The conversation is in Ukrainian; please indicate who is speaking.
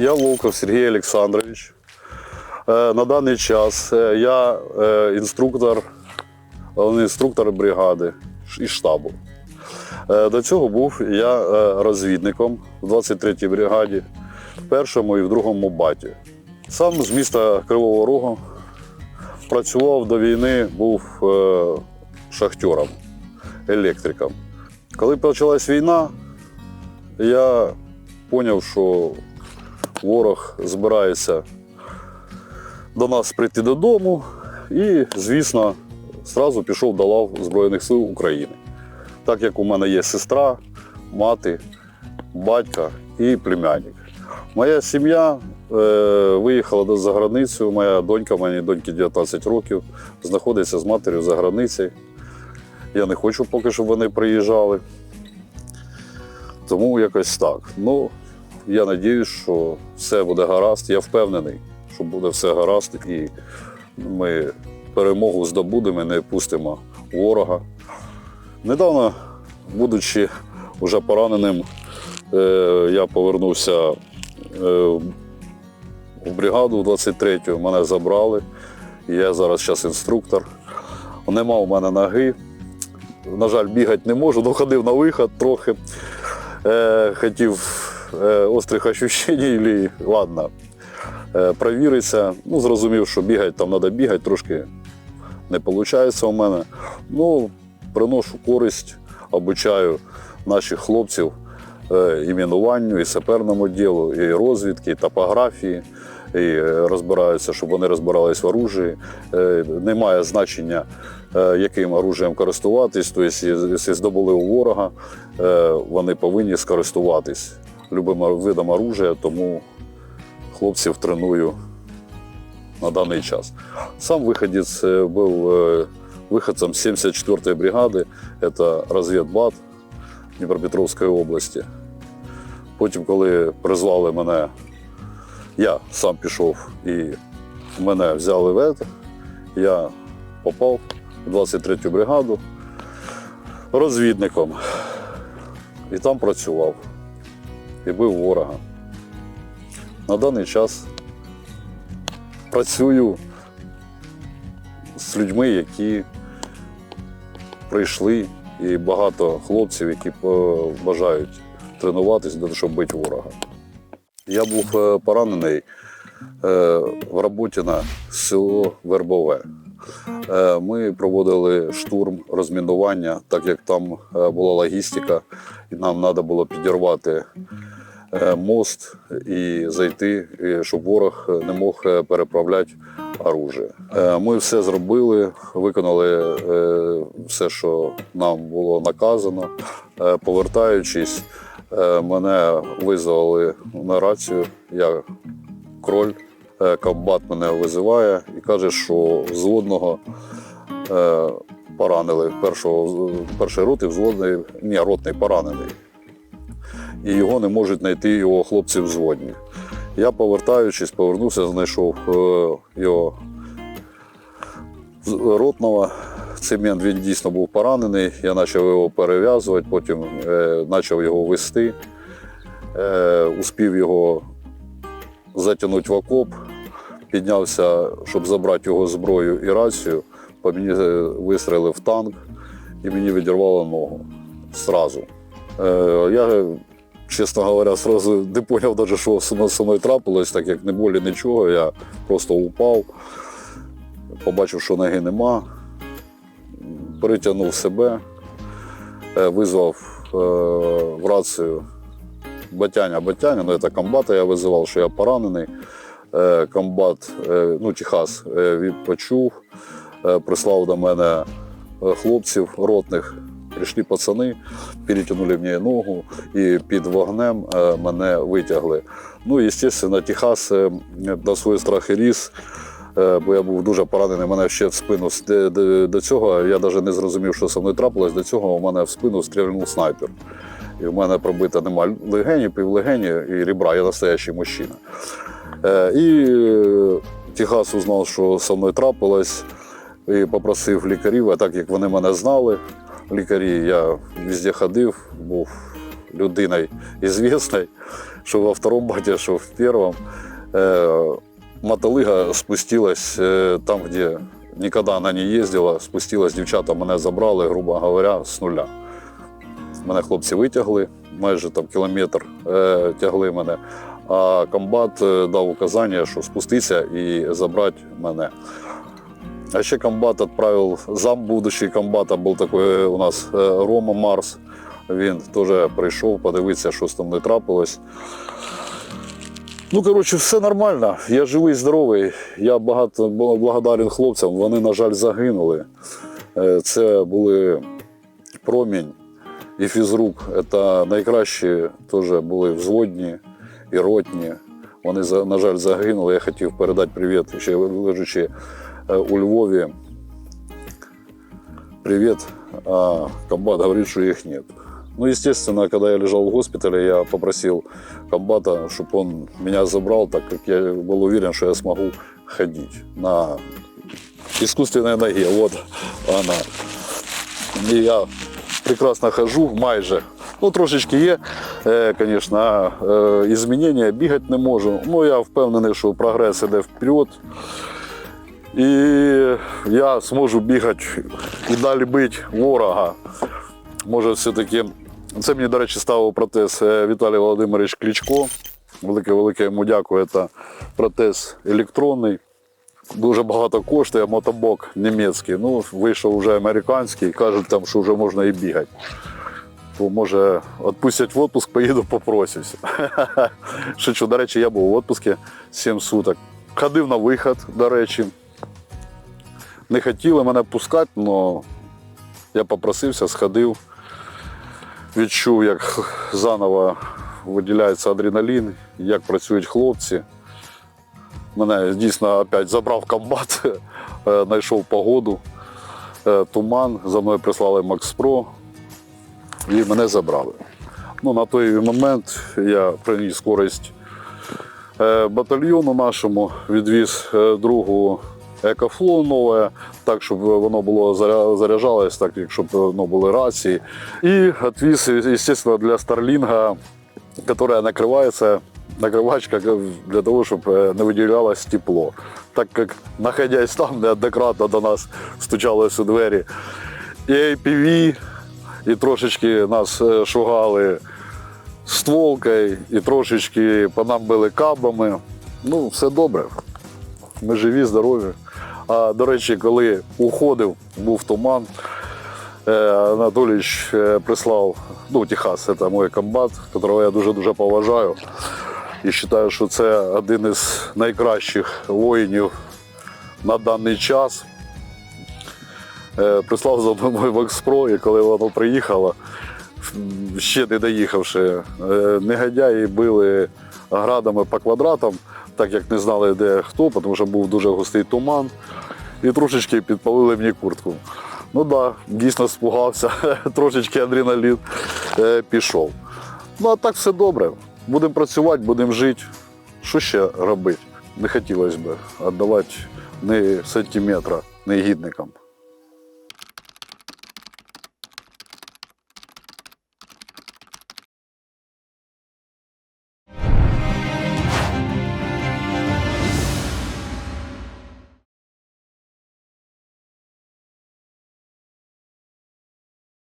Speaker 1: Я Волков Сергій Олександрович. Е, На даний час е, я е, інструктор, інструктор бригади і штабу. До цього був я розвідником в 23-й бригаді, в першому і в другому баті. Сам з міста Кривого Рогу працював до війни, був шахтером, електриком. Коли почалась війна, я зрозумів, що ворог збирається до нас прийти додому і, звісно, зразу пішов до лав Збройних сил України. Так як у мене є сестра, мати, батька і племянник. Моя сім'я е, виїхала за границю. Моя донька, мені доньки 19 років, знаходиться з матір'ю за границею. Я не хочу поки, щоб вони приїжджали. Тому якось так. Ну, я сподіваюся, що все буде гаразд. Я впевнений, що буде все гаразд, і ми перемогу здобудемо, не пустимо ворога. Недавно, будучи вже пораненим, е, я повернувся е, в бригаду 23-ю, мене забрали. Я зараз зараз інструктор. Нема у мене ноги. На жаль, бігати не можу, але ходив на виход трохи. Е, хотів е, острих ощущень, і, ладно, е, провіритися. Ну, зрозумів, що бігати там треба бігати, трошки не виходить у мене. Ну, приношу користь, обучаю наших хлопців е, і мінуванню, і саперному ділу, і розвідки, і топографії. І розбираються, щоб вони розбирались в оружії. Е, Немає значення, яким оружієм користуватись. Тобто, якщо здобули у ворога, вони повинні скористуватись любим видом оружия, тому хлопців треную на даний час. Сам виходець е, був е, виходцем 74-ї бригади, це розвідбат Дніпропетровської області. Потім, коли призвали мене, я сам пішов і мене взяли в ЕТ, я попав в 23-ю бригаду розвідником. І там працював і бив ворога. На даний час працюю з людьми, які прийшли, і багато хлопців, які бажають тренуватися, щоб бити ворога. Я був е, поранений е, в роботі на село Вербове. Е, Ми проводили штурм розмінування, так як там була логістика, і нам треба було підірвати мост і зайти, щоб ворог не мог е, переправляти оружие. Е, Ми все зробили, виконали е, все, що нам було наказано. Е, Повертаючись, е, мене визвали на рацію. Я кроль. Е, Комбат мене визиває і каже, що взводного е, поранили першого першої роти, взводний, ні, ротний поранений. І його не можуть знайти його хлопці взводні. Я, повертаючись, повернувся, знайшов е, його ротного. Цей момент він дійсно був поранений. Я почав його перев'язувати, потім е, почав його вести, е, успів його затягнути в окоп, піднявся, щоб забрати його зброю і рацію. По мені вистрелив танк і мені відірвало ногу зразу. Е, я, чесно говоря, сразу не зрозумів, даже, що зі мною- трапилось, так як не болі, нічого. Я просто упав, побачив, що ноги нема, притягнув себе, е, визвав е, в рацію Батяня, Батяня, ну це комбата я визивав, що я поранений. Е, Комбат, ну, Техас, він почув, прислав до мене хлопців ротних. Прийшли пацани, перетягнули мені ногу і під вогнем е, мене витягли. Ну, і, звісно, Техас е, на свій страх і ріс, е, бо я був дуже поранений, мене ще в спину до цього. Я навіть не зрозумів, що зі мною трапилось. До цього у мене в спину стрільнув снайпер. І в мене пробита нема легені, півлегені і ребра, я настоящий мужчина. І Техас узнав, що зі мною трапилось, і попросив лікарів, а так як вони мене знали, лікарі, я везде ходив, був людиною ізвісною, що во втором баті, що в першому. Е, мотолыга спустилась е, там, где никогда она не ездила, спустилась, дівчата мене забрали, грубо говоря, з нуля. Мене хлопці витягли, майже там кілометр е, тягли мене. А комбат е, дав указання, що спуститися і забрати мене. А ще комбат відправив зам будущий комбата, був такий е, у нас е, Рома Марс. Він теж прийшов подивитися, що там не трапилось. Ну, коротше, все нормально. Я живий, здоровий. Я багато благодарен хлопцям. Вони, на жаль, загинули. Е, Це були промінь і фізрук. Це найкращі теж були взводні і ротні. Вони, на жаль, загинули. Я хотів передати привіт, ще лежачи у Львові. Привіт. А комбат говорит, что их нет. Ну, естественно, когда я лежал в госпитале, я попросил комбата, чтобы он меня забрал, так как я был уверен, что я смогу ходить на искусственной ноге. Вот она. И я прекрасно хожу, майже. Ну, трошечки є, е, звісно, е, змінення, бігати не можу. Ну, я впевнений, що прогрес іде вперед. І я зможу бігати і далі бити ворога. Може, все-таки. Це мені, до речі, ставив протез е, Віталій Володимирович Кличко. Велике велике йому дякую. Це протез електронний. Дуже багато коштує, мотобок німецький. Ну, вийшов вже американський, кажуть, там, що вже можна і бігати. То може відпустять в відпуск, поїду попросюся. Шучу, до речі, я був в відпуску 7 суток. Ходив на вихід, до речі. Не хотіли мене пускати, але я попросився, сходив, відчув, як заново виділяється адреналін, як працюють хлопці. Мене дійсно опять забрав комбат, е, знайшов погоду, е, туман, за мною прислали Макс Про і мене забрали. Ну, на той момент я приніс користь е, батальйону нашому, відвіз другу екофло нове, так, щоб воно було заря- заряджалось, так, щоб ну, були рації. І відвіз, звісно, для Старлінга, яка накривається, накривачка для того, щоб е, не виділялось тепло. Так як, находясь там, неоднократно до нас стучалось у двері і APV, і трошечки нас е, шугали стволкою, і трошечки по нам били кабами. Ну, все добре. Ми живі, здорові. А до речі, коли уходив, був туман. е, Анатолійович е, прислав, ну, Техас, це мій комбат, якого я дуже-дуже поважаю. І вважаю, що це один із найкращих воїнів на даний час. Е, Прислав за мною в і коли воно приїхало, ще не доїхавши, негодяї били градами по квадратам, так як не знали, де хто, тому що був дуже густий туман, і трошечки підпалили мені куртку. Ну так, да, дійсно спугався, трошечки адреналін е, пішов. Ну а так все добре. Будемо працювати, будемо жити. Що ще робити? Не хотілося б віддавати ні сантиметра негідникам.